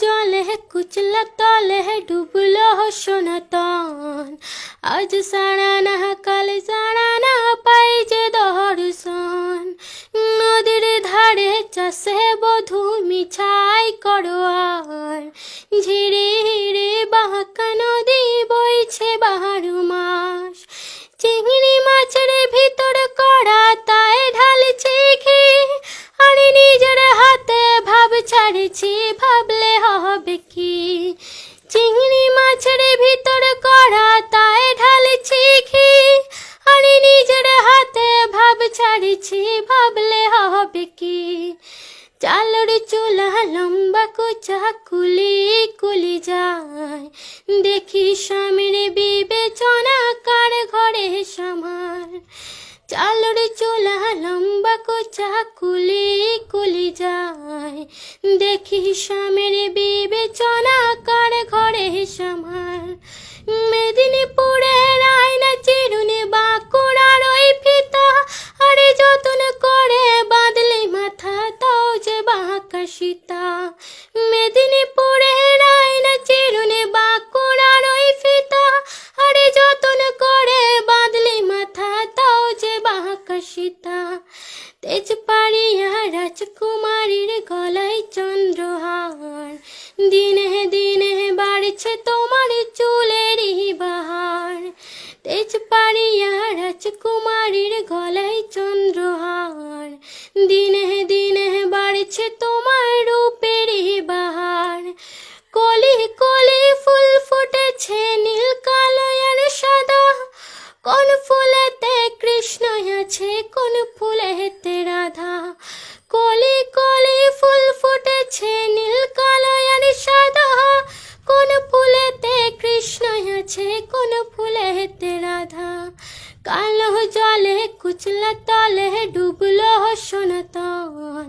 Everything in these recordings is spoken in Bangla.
জলে কুচলা তলে ডুবলো সনাতন আজ সারা না কাল সারা না পাই যে দর্শন নদীর ধারে চাষে বধু মিছাই করো আর ঝিরে হিরে হবে কি? চিংড়ি মাছের ভিতর করা তাই ঢালছি কি আর নিজের হাতে ভাব ছাড়ছি, ভাবলে হবে কি? চালর চুলা লম্বা কোচা কুলি কুলি যায়। দেখি স্বামীর বিবেচনা কার ঘরে সমার চালর চুলা লম্বা কোচা কুলি কুলি যায় দেখি স্বামীর বিবেচনা কার ঘরে সমার মেদিনীপুরের আয়না চিরুনি বাঁকুড়ার ওই ফিতা আরে যতন করে বাঁধলি মাথা তাও যে বাঁকা সীতা মেদিনীপুরের রাজকুমারীর গলায় চন্দ্রহার। দিনে দিনে বাড়ছে তোমার চুলের বাহার। তেজ পারিয়া রাজকুমারীর গলায় চন্দ্রহার। দিনে দিনে বাড়ছে তোমার কুচলা তলে ডুবলো সনাতন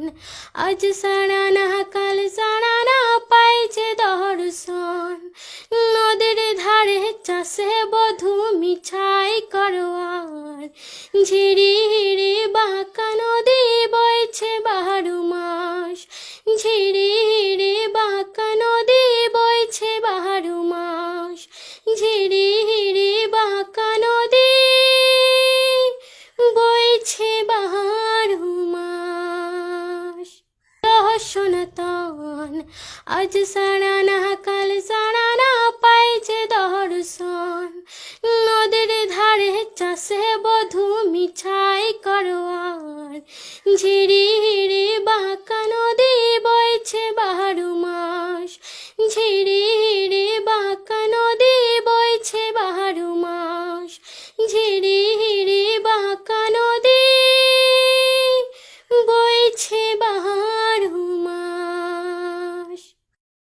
আজ সারা না কাল সারা না পাইছে দর্শন নদীর ধারে চাষে বধু মিছাই করোয়ার ঝিরি হিরি বাঁকা নদী বইছে বারো মাস ঝিরি আজ সারা না, কাল সারা না পাইছে দর্শন। নদীর ধারে চাষে বধু মিছাই করোয়ার ঝিরি